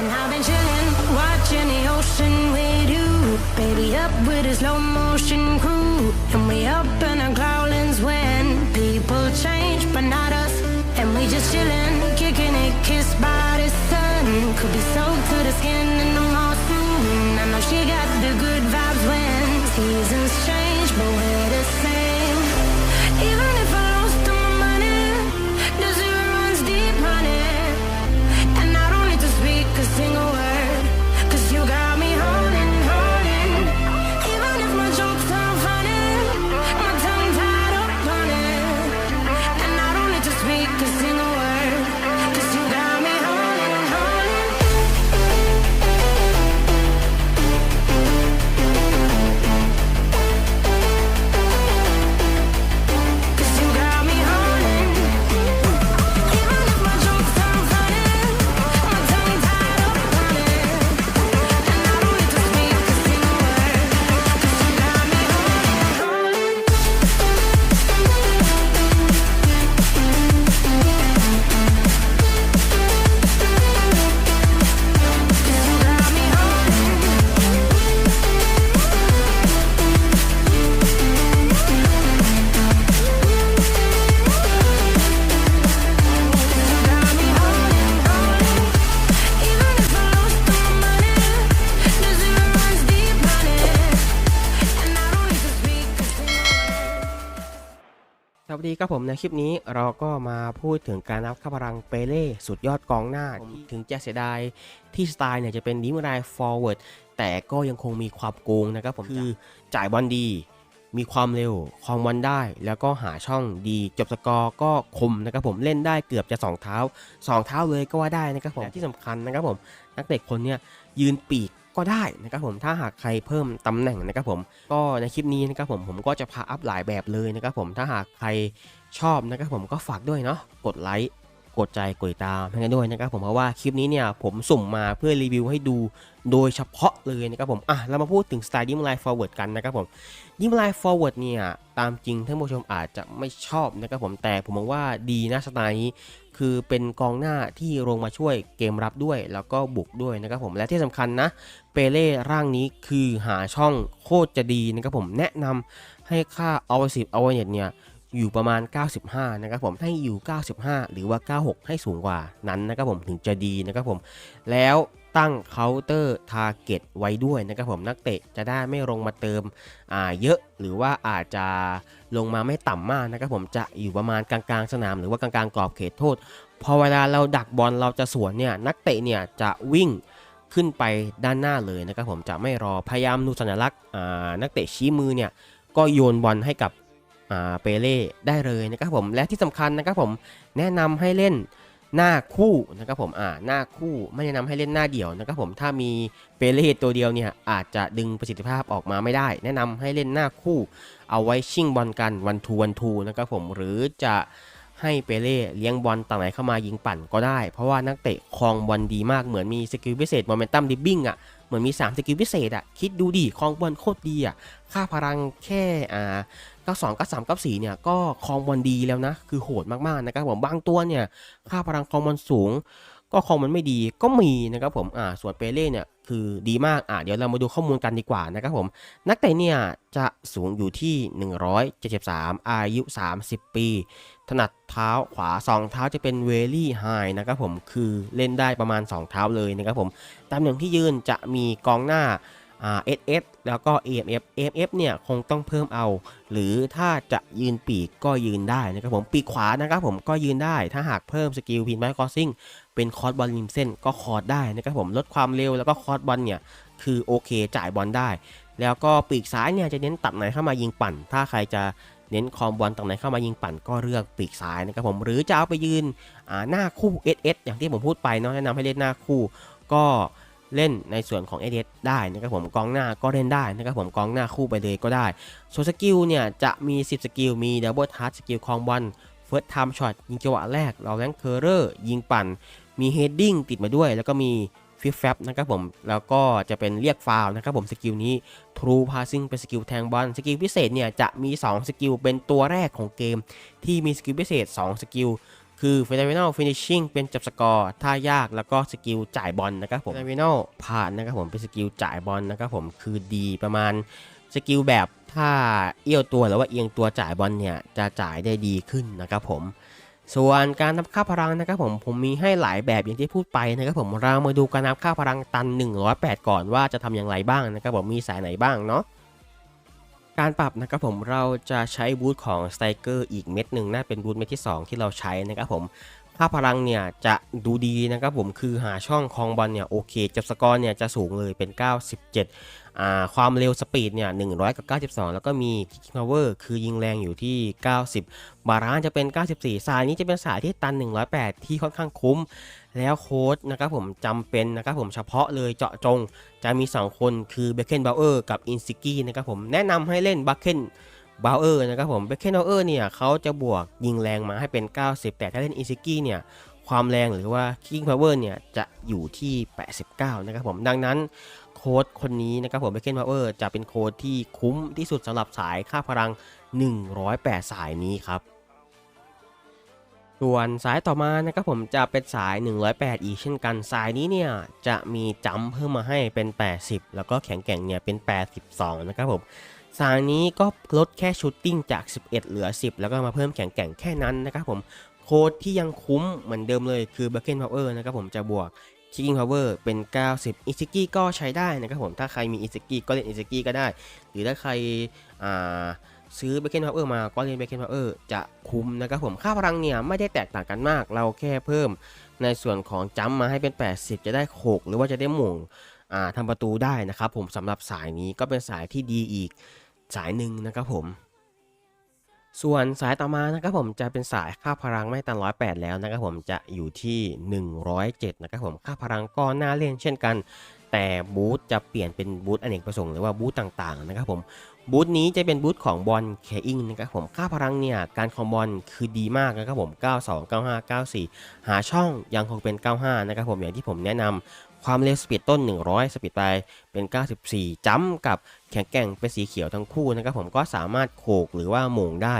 And I've been chilling, watching the ocean with you. Baby, up with a slow motion crew. And we up in our growlings when people change, but not us. And we just chilling, kicking it, kissed by the sun. Could be soaked to the skin ครับผมในคลิปนี้เราก็มาพูดถึงการนับค่าพลังเปเล่สุดยอดกองหน้าที่ถึงจะเสียดายที่สไตล์เนี่ยจะเป็นดิมรายฟอร์เวิร์ดแต่ก็ยังคงมีความโกงนะครับผมคือจ่ายบอลดี มีความเร็วคลองบอลได้ แล้วก็หาช่องดีจบสกอร์ก็คมนะครับผมเล่นได้เกือบจะ 2 เท้า 2 เท้าเลยก็ว่าได้นะครับผมและที่สำคัญนะครับผมนักเตะคนเนี้ยยืนปีก ก็ได้นะครับผมถ้าหากใครเพิ่มตำแหน่งนะครับผมก็ในคลิปนี้นะครับผมผมก็จะพาอัพหลายแบบเลยนะครับผมถ้าหากใครชอบนะครับผมก็ฝากด้วยเนาะกดไลค์ กดใจกดติดตามให้กันด้วยนะครับผมเพราะว่าคลิปนี้เนี่ยผมสุ่มมาเพื่อรีวิวให้ดูโดยเฉพาะเลยนะครับผมอะเรามาพูดถึงสไตล์ดิมไลฟ์ฟอร์เวิร์ดกันนะครับผมดิมไลฟ์ฟอร์เวิร์ดเนี่ยตามจริงท่านผู้ชมอาจจะไม่ชอบนะครับผมแต่ผมมองว่าดีนะสไตล์นี้คือเป็นกองหน้าที่ลงมาช่วยเกมรับด้วย แล้วก็บุกด้วยนะครับผมและที่สำคัญนะเปเล่ร่างนี้คือหาช่องโคตรจะดีนะครับผมแนะนำให้ค่าเอาสิบเอาเน็ตเนี่ย อยู่ประมาณ 95 นะครับผมให้อยู่ 95 หรือว่า 96 ให้สูงกว่านั้นนะครับผมถึงจะดีนะครับผม แล้วตั้งเคาน์เตอร์ทาร์เก็ตไว้ด้วยนะครับผมนักเตะจะได้ไม่ลงมาเติมอ่าเยอะหรือว่าอาจจะลงมาไม่ต่ำมากนะครับผมจะอยู่ประมาณกลางๆสนาม หรือว่ากลางๆกรอบเขตโทษ พอเวลาเราดักบอลเราจะสวนเนี่ยนักเตะเนี่ยจะวิ่งขึ้นไปด้านหน้าเลยนะครับผมจะไม่รอพยายามดูสัญลักษณ์นักเตะชี้มือเนี่ยก็โยนบอลให้กับ เปเล่ได้เลยนะครับผมและที่สำคัญนะครับผมแนะนำให้เล่นหน้าคู่นะครับผมอ่าหน้าคู่ไม่แนะนำให้เล่นหน้าเดี่ยวนะครับผมถ้ามีเปเล่ตัวเดียวเนี่ยอาจจะดึงประสิทธิภาพออกมาไม่ได้ แนะนำให้เล่นหน้าคู่ เอาไว้ชิงบอลกันวันทูวันทูนะครับผมหรือจะให้เปเล่เลี้ยงบอลต่างไหนเข้ามายิงปั่นก็ได้ เพราะว่านักเตะคลองบอลดีมากเหมือนมีสกิลพิเศษโมเมนตัมดิบบิ้งอะ เหมือนมี 3 สกิลพิเศษอะคิดดูดิคลองบอลโคตรดีอะค่าพลังแค่อ่า92 93 94เนี่ยก็คลองบอลดีแล้วนะ คือโหดมากๆนะครับผมบางตัวเนี่ยค่าพลังคลองบอลสูง ก็คลองมันไม่ดีก็มีนะครับผมอ่าส่วนเปเล่เนี่ยคือดีมากอ่าเดี๋ยวเรามาดูข้อมูลกันดีกว่านะครับผมนักเตะเนี่ยจะสูงอยู่ที่ 173 อายุ 30 ปี ถนัดเท้าขวา 2 เท้าจะเป็นเวลี่ไฮนะครับผมคือเล่นได้ประมาณ 2 เท้าเลยนะครับผมตำแหน่งที่ยืนจะมีกองหน้าเอ่า SS แล้วก็ EMF EMF เนี่ยคงต้องเพิ่มเอา หรือถ้าจะยืนปีกก็ยืนได้นะครับผมปีกขวานะครับผมก็ยืนได้ ถ้าหากเพิ่มสกิลพินไม้คอสซิ่งเป็นคอร์สบอลริมเส้นก็คอร์สได้นะครับผมลดความเร็วแล้วก็คอร์สบอลเนี่ยคือโอเคจ่ายบอลได้ แล้วก็ปีกซ้ายเนี่ยจะเน้นตัดไหนเข้ามายิงปั่น ถ้าใครจะ เน้นคอมบอลตัดไหนเข้ามายิงปั่นก็เลือกปีกซ้ายนะครับผมหรือจะเอาไปยืนหน้าคู่ SS อย่างที่ผมพูดไปเนาะแนะนำให้เล่นหน้าคู่ก็เล่นในส่วนของ SS ได้นะครับผมกองหน้าก็เล่นได้นะครับผมกองหน้าคู่ไปเลยก็ได้ส่วนสกิลเนี่ยจะมี 10 สกิล มีดับเบิลทัชสกิลคองบอลเฟิร์สไทม์ช็อตยิงจังหวะแรกเราแรงเคอร์เรอร์ยิงปั่น มีเฮดดิ้งติดมาด้วย แล้วก็มี ฟิฟแฟบนะครับผม แล้วก็จะเป็นเรียกฟาวล์นะครับผมสกิลนี้ True Passing เป็นสกิลแทงบอลสกิลพิเศษเนี่ยจะมี 2 สกิลเป็นตัวแรกของเกม ที่มีสกิลพิเศษ 2 สกิลคือ phenomenal finishing เป็นจับสกอร์ท่ายากแล้วก็สกิลจ่ายบอลนะครับผม phenomenal ผ่านนะครับผมเป็นสกิลจ่ายบอลนะครับผมคือดีประมาณสกิลแบบถ้าเอี้ยวตัวหรือว่าเอียงตัวจ่ายบอลเนี่ยจะจ่ายได้ดีขึ้นนะครับผม ส่วนการนับค่าพลังนะครับผมผมมีให้หลายแบบอย่างที่พูดไปนะครับผมเรามาดูการนับค่าพลังตัน 108 ก่อนว่าจะทำอย่างไรบ้างนะครับผมมีสายไหนบ้างเนาะการปรับนะครับผมเราจะใช้บูทของสไตเกอร์อีกเม็ดหนึ่งน่าเป็นบูทเม็ดที่ 2 ที่เราใช้นะครับผม ค่าพลังเนี่ยจะดูดีนะครับผมคือหาช่องคลองบอลเนี่ยโอเคจับสกอร์เนี่ยจะสูงเลยเป็น 97ความเร็วสปีดเนี่ย100 กับ 92 แล้วก็มี kicking power คือยิงแรงอยู่ที่ 90 บาลานจะเป็น 94 สายนี้จะเป็นสายที่ตัน 108 ที่ค่อนข้างคุ้ม แล้วโค้ดนะครับผมจำเป็นนะครับผมเฉพาะเลยเจาะจง จะมี 2 คนคือเบคเคนบาเออร์กับอินซิกี้นะครับผมแนะนำให้เล่นบัคเคน บาเออร์นะครับผมเบคเคนบาเออร์เนี่ยเขาจะบวกยิงแรงมาให้เป็น 90 แต่ถ้าเล่นอิซิกี้เนี่ยความแรงหรือว่า King Power เนี่ยจะอยู่ที่ 89 นะครับผมดังนั้นโค้ดคนนี้นะครับผมเบคเคนบาวเออร์จะเป็นโค้ดที่คุ้มที่สุดสำหรับสายค่าพลัง 108 สายนี้ครับส่วนสายต่อมานะครับผมจะเป็นสาย 108 อีกเช่นกันสายนี้เนี่ยจะมีจัมเพิ่มมาให้เป็น 80 แล้วก็แข็งแกร่งเนี่ยเป็น 82 นะครับผม สายนี้ก็ลดแค่ชูตติ้งจาก 11 เหลือ 10 แล้วก็มาเพิ่มแข็งแกร่งแค่นั้นนะครับผมโค้ดที่ยังคุ้มเหมือนเดิมเลยคือ b a c k e n Power นะครับผมจะบวก Kicking Power เป็น 90 i ิ k i ก็ใช้ได้นะครับผมถ้าใครมี i ิ k i ก็เล่น i ิ k i ก็ได้ หรือถ้าใครซื้อเบ c เ n นพาวเวอร์มาก็เล่นเบ c เ n นพาวเวอร์จะคุ้มนะครับผมค่าพลังเนี่ยไม่ได้แตกต่างกันมาก เราแค่เพิ่มในส่วนของจัมมาให้เป็น 80 จะได้โขกหรือว่าจะได้หม่งทำประตูได้นะครับผมสำหรับสายนี้ก็เป็นสายที่ดีอีก สายหนึ่งนะครับผม ส่วนสายต่อมานะครับผมจะเป็นสายค่าพลังไม่ตัน108แแล้วนะครับผมจะอยู่ที่ 107นะครับผมค่าพลังก็น่าเล่นเช่นกัน แต่บูธจะเปลี่ยนเป็นบูธอเนกประสงค์หรือว่าบูธต่างๆนะครับผมบูธนี้จะเป็นบูธของบอลเคอิงนะครับผมค่าพลังเนี่ยการคอมบอลคือดีมากนะครับผม 92 95 94 หาช่องยังคงเป็น 95 นะครับผมอย่างที่ผมแนะนำ ความเร็วสปีดต้น 100 สปีดปลายเป็น 94จัมป์กับแข็งแกร่งเป็นสีเขียวทั้งคู่นะครับผมก็สามารถโขกหรือว่าโหม่งได้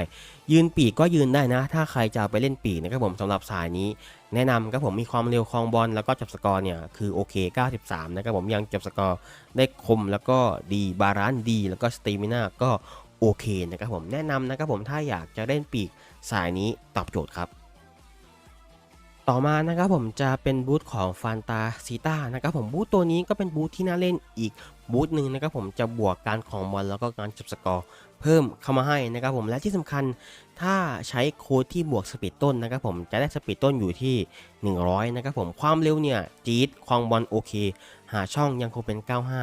ยืนปีกก็ยืนได้นะ ถ้าใครจะไปเล่นปีกนะครับผมสำหรับสายนี้ แนะนำครับผมมีความเร็วคลองบอลแล้วก็จับสกอร์เนี่ยคือโอเค 93 นะครับผมยังจับสกอร์ได้คมแล้วก็ดีบาลานซ์ดี แล้วก็สต a มิน่าก็โอเคนะครับผมแนะนำนะครับผมถ้าอยากจะเล่นปีกสายนี้ตอบโจทย์ครับ ต่อมานะครับผมจะเป็นบูธของฟานตาซีตานะครับผมบูธตัวนี้ก็เป็นบูธที่น่าเล่นอีกบูธหนึ่งนะครับผมจะบวกการของบอลแล้วก็การจับสกอร์เพิ่มเข้ามาให้นะครับผมและที่สำคัญถ้าใช้โค้ดที่บวกสปีดต้นนะครับผมจะได้สปีดต้นอยู่ที่ 100นะครับผมความเร็วเนี่ยจี๊ดควงบอลโอเค หาช่องยังคงเป็น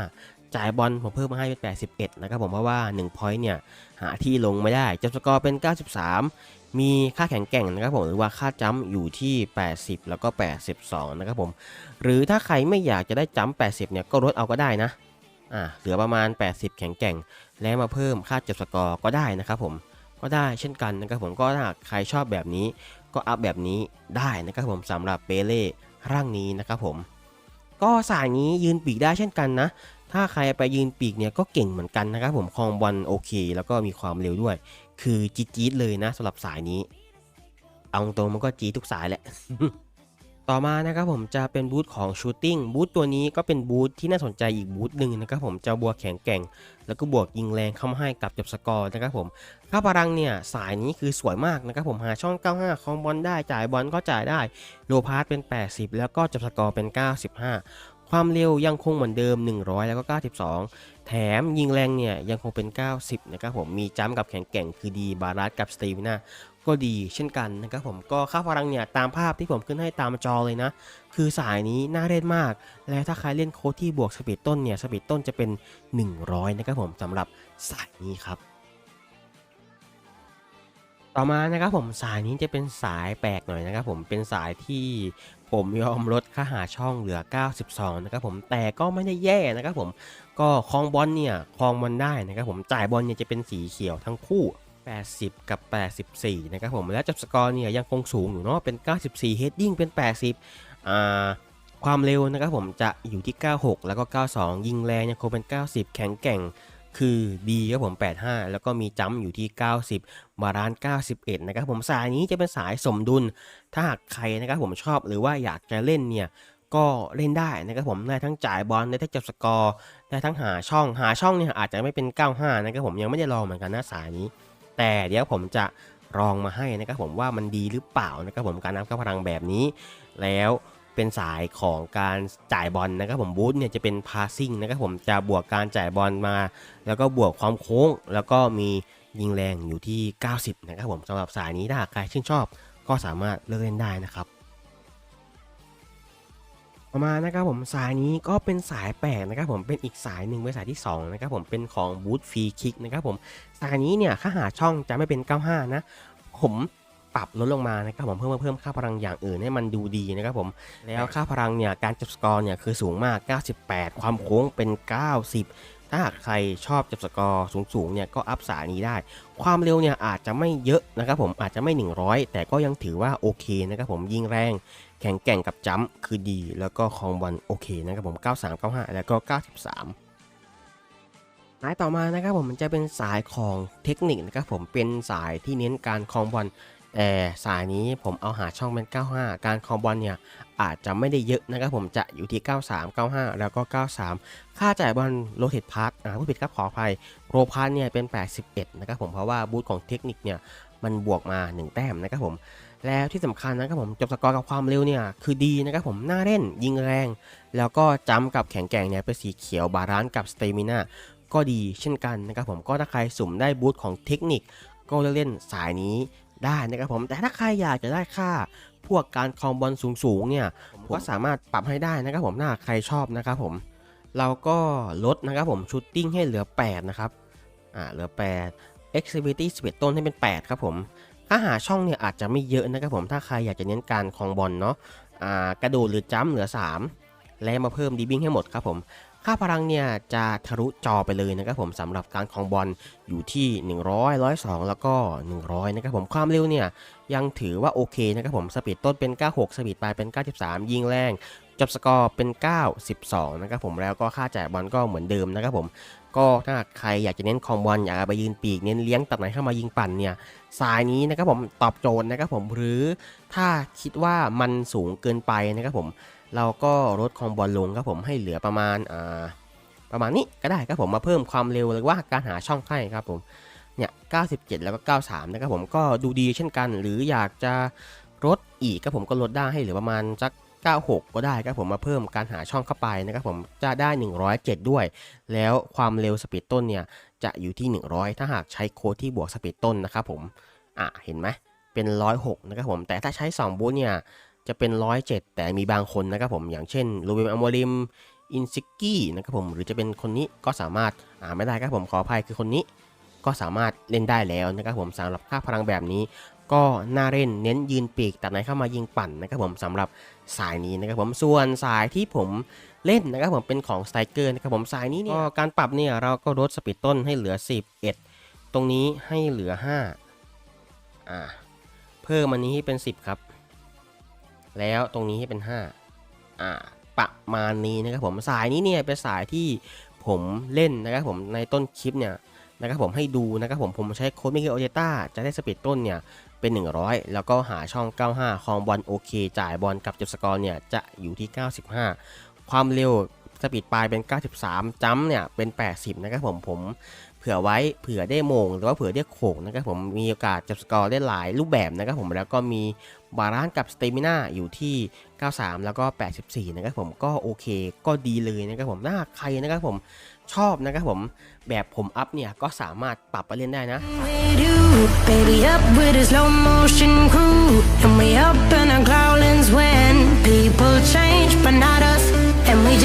95 จ่ายบอลผมเพิ่มมาให้เป็น81นะครับผมเพราะว่า1 point เนี่ยหาที่ลงไม่ได้จับสกอร์เป็น 93 มีค่าแข็งแกร่งนะครับผมหรือว่าค่าจัมป์อยู่ที่ 80 แล้วก็ 82 นะครับผม หรือถ้าใครไม่อยากจะได้จัมป์80 เนี่ยก็ลดเอาก็ได้นะอ่าเหลือประมาณ 80 แข็งแกร่ง แล้วมาเพิ่มค่าจับสกอร์ก็ได้นะครับผมก็ได้เช่นกันนะครับผมก็ถ้าใครชอบแบบนี้ ก็อัพแบบนี้ได้นะครับผมสำหรับเปเล่ร่างนี้นะครับผม ก็สายนี้ยืนปีกได้เช่นกันนะ ถ้าใครไปยืนปีกเนี่ยก็เก่งเหมือนกันนะครับผมคลองบอลโอเค แล้วก็มีความเร็วด้วย คือจี๊ดเลยนะสำหรับสายนี้ เอาตรงมันก็จี๊ดทุกสายแหละ ต่อมานะครับผมจะเป็นบูธของชูตติ้งบูธตัวนี้ก็เป็นบูธที่น่าสนใจอีกบูธหนึ่งนะครับผมจะบวกแข็งแกร่ง แล้วก็บวกยิงแรงเข้ามาให้กับจับสกอร์นะครับผมค่าพลังเนี่ยสายนี้คือสวยมากนะครับผมหาช่อง 95คลองบอลได้จ่ายบอลก็จ่ายได้โลพาสเป็น 80 แล้วก็จับสกอร์เป็น 95ความเร็วยังคงเหมือนเดิม 100 แล้วก็ 92 แถมยิงแรงเนี่ยยังคงเป็น 90 นะครับผมมีจัมป์กับแข็งแกร่งคือดีบารัสกับสตีวิน่าก็ดีเช่นกันนะครับผมก็ค่าพลังเนี่ยตามภาพที่ผมขึ้นให้ตามจอเลยนะ คือสายนี้น่าเล่นมาก และถ้าใครเล่นโค้ดที่บวกสปีดต้นเนี่ยสปีดต้นจะเป็น 100 นะครับผมสำหรับสายนี้ครับต่อมานะครับผมสายนี้จะเป็นสายแปลกหน่อยนะครับผมเป็นสายที่ผมยอมลดค่าหาช่องเหลือ 92 นะครับผมแต่ก็ไม่ได้แย่นะครับผม ก็คลองบอลเนี่ยคลองบอลได้นะครับผมจ่ายบอลเนี่ยจะเป็นสีเขียวทั้งคู่ 80 กับ 84 นะครับผมและจับสกอร์เนี่ยยังคงสูงอยู่เนาะเป็น 94 เฮดดิ้งเป็น 80อ่าความเร็วนะครับผมจะอยู่ที่ 96 แล้วก็ 92 ยิงแรงยังคงเป็น 90 แข็งแกร่งคือดีครับผม 85 แล้วก็มีจัมอยู่ที่ 90บาลาน 91 นะครับผมสายนี้จะเป็นสายสมดุล ถ้าหากใครนะครับผมชอบหรือว่าอยากจะเล่นเนี่ย ก็เล่นได้นะครับผมได้ทั้งจ่ายบอลได้ทั้งจับสกอร์ได้ทั้งหาช่องหาช่องเนี่ยอาจจะไม่เป็น 95 นะครับผมยังไม่ได้ลองเหมือนกันนะสายนี้ แต่เดี๋ยวผมจะลองมาให้นะครับผมว่ามันดีหรือเปล่านะครับผมการนับค่าพลังแบบนี้ แล้วเป็นสายของการจ่ายบอลนะครับผมบูธเนี่ยจะเป็นพาสซิ่งนะครับผมจะบวกการจ่ายบอลมา แล้วก็บวกความโค้ง แล้วก็มียิงแรงอยู่ที่ 90 นะครับผมสำหรับสายนี้ถ้าใครชื่นชอบ ก็สามารถเลือกเล่นได้นะครับ ต่อมานะครับผมสายนี้ก็เป็นสายแปลกนะครับผมเป็นอีกสายหนึ่งเป็นสายที่2นะครับผมเป็นของบูธฟรีคิกนะครับผมสายนี้เนี่ยค่าหาช่องจะไม่เป็น 95 นะ ผมปรับลดลงมานะครับผมเพิ่มเพิ่มค่าพลังอย่างอื่นให้มันดูดีนะครับผมแล้วค่าพลังเนี่ยการจับสกอร์เนี่ยคือสูงมาก 98 ความโค้งเป็น 90 ถ้าหากใครชอบจับสกอร์สูงๆเนี่ยก็อัพสายนี้ได้ ความเร็วเนี่ยอาจจะไม่เยอะนะครับผมอาจจะไม่ 100 แต่ก็ยังถือว่าโอเคนะครับผมยิงแรง แข็งแกร่งกับจัมคือดี แล้วก็คองบอลโอเคนะครับผม 93 95 แล้วก็ 93สายต่อมานะครับผมมันจะเป็นสายของเทคนิคนะครับผมเป็นสายที่เน้นการคลองบอล แต่สายนี้ผมเอาหาช่องเป็น 95 การคองบอลเนี่ยอาจจะไม่ได้เยอะนะครับผมจะอยู่ที่ 93 95 แล้วก็ 93 ค่าจ่ายบอลโรเทตพาร์ตอ่าผู้ผิดครับขออภัยโรพาร์ตเนี่ยเป็น 81 นะครับผมเพราะว่าบูธของเทคนิคเนี่ยมันบวกมา 1 แต้มนะครับผม แล้วที่สำคัญนะครับผมจบสกอร์กับความเร็วเนี่ยคือดีนะครับผมน่าเล่นยิงแรง แล้วก็จำกับแข็งแกร่งเนี่ยเป็นสีเขียวบาลานซ์กับสเตมินาก็ดีเช่นกันนะครับผมก็ถ้าใครสุ่มได้บูธของเทคนิคก็เลือกเล่นสายนี้ ได้นะครับผมแต่ถ้าใครอยากจะได้ค่าพวกการคลองบอลสูงๆเนี่ยผมก็สามารถปรับให้ได้นะครับผมถ้าใครชอบนะครับผมเราก็ลดนะครับผมชูตติ้งให้เหลือ 8 นะครับอ่าเหลือ 8 Activity 11 ต้นให้เป็น 8 ครับผมถ้าหาช่องเนี่ยอาจจะไม่เยอะนะครับผมถ้าใครอยากจะเน้นการคลองบอลเนาะอ่ากระโดดหรือจ้ำเหลือ 3 และมาเพิ่มดีบิ้งให้หมดครับผม ค่าพลังเนี่ยจะทะลุจอไปเลยนะครับผมสำหรับการคลองบอลอยู่ที่ 100 102 แล้วก็ 100 นะครับผมความเร็วเนี่ยยังถือว่าโอเคนะครับผมสปีดต้นเป็น 96 สปีดปลายเป็น 93 ยิงแรงจับสกอร์เป็น 92 นะครับผมแล้วก็ค่าจ่ายบอลก็เหมือนเดิมนะครับผมก็ถ้าใครอยากจะเน้นคลองบอลอยากไปยืนปีกเน้นเลี้ยงตัดไหนเข้ามายิงปั่นเนี่ยสายนี้นะครับผมตอบโจทย์นะครับผมหรือถ้าคิดว่ามันสูงเกินไปนะครับผม เราก็ลดคองบอลลงครับผมให้เหลือประมาณอ่าประมาณนี้ก็ได้ครับผมมาเพิ่มความเร็วหรือว่าการหาช่องให้ครับผมเนี่ย 97 แล้วก็ 93 นะครับผมก็ดูดีเช่นกัน หรืออยากจะลดอีกครับผมก็ลดได้ให้เหลือประมาณสัก 96 ก็ได้ครับผมมาเพิ่มการหาช่องเข้าไปนะครับผมจะได้ 107 ด้วย แล้วความเร็วสปีดต้นเนี่ยจะอยู่ที่ 100 ถ้าหากใช้โค้ดที่บวกสปีดต้นนะครับผมอะเห็นไหมเป็น 106 นะครับผมแต่ถ้าใช้ 2 บูทเนี่ย จะเป็น 107 แต่มีบางคนนะครับผมอย่างเช่นลูเบมอมริมอินซิกี้นะครับผมหรือจะเป็นคนนี้ก็สามารถอ่าไม่ได้ครับผมขออภัยคือคนนี้ ก็สามารถเล่นได้แล้วนะครับผมสำหรับค่าพลังแบบนี้ ก็น่าเล่นเน้นยืนปีกตัดไหนเข้ามายิงปั่นนะครับผมสำหรับสายนี้นะครับผมส่วนสายที่ผมเล่นนะครับผมเป็นของสไตรเกอร์นะครับผมสายนี้เนี่ยก็การปรับเนี่ยเราก็ลดสปีดต้นให้เหลือ 11 ตรงนี้ให้เหลือ5อ่าเพิ่มอันนี้ให้เป็น 10 ครับ แล้วตรงนี้ให้เป็น 5 อ่า ประมาณนี้นะครับผม สายนี้เนี่ยเป็นสายที่ผมเล่นนะครับผม ในต้นคลิปเนี่ยนะครับผมให้ดูนะครับผมผมใช้โค้ดมิเกลโอเจต้าจะได้สปีดต้นเนี่ยเป็น 100 แล้วก็หาช่อง 95คลองบอลโอเค จ่ายบอลกับจุดสกอร์เนี่ยจะอยู่ที่ 95 ความเร็วสปีดปลายเป็น 93 จัมเนี่ยเป็น 80 นะครับผมผมเผื่อไว้เผื่อได้โมง หรือว่าเผื่อได้โขกนะครับผมมีโอกาสจับสกอร์ได้หลายรูปแบบนะครับผมแล้วก็มี บาลานซ์กับสเตมิน่าอยู่ที่ 93 แล้วก็ 84 นะครับผมก็โอเค ก็ดีเลยนะครับผมถ้าใครนะครับผมชอบนะครับผมแบบผมอัพเนี่ย ก็สามารถปรับไปเล่นได้นะ And we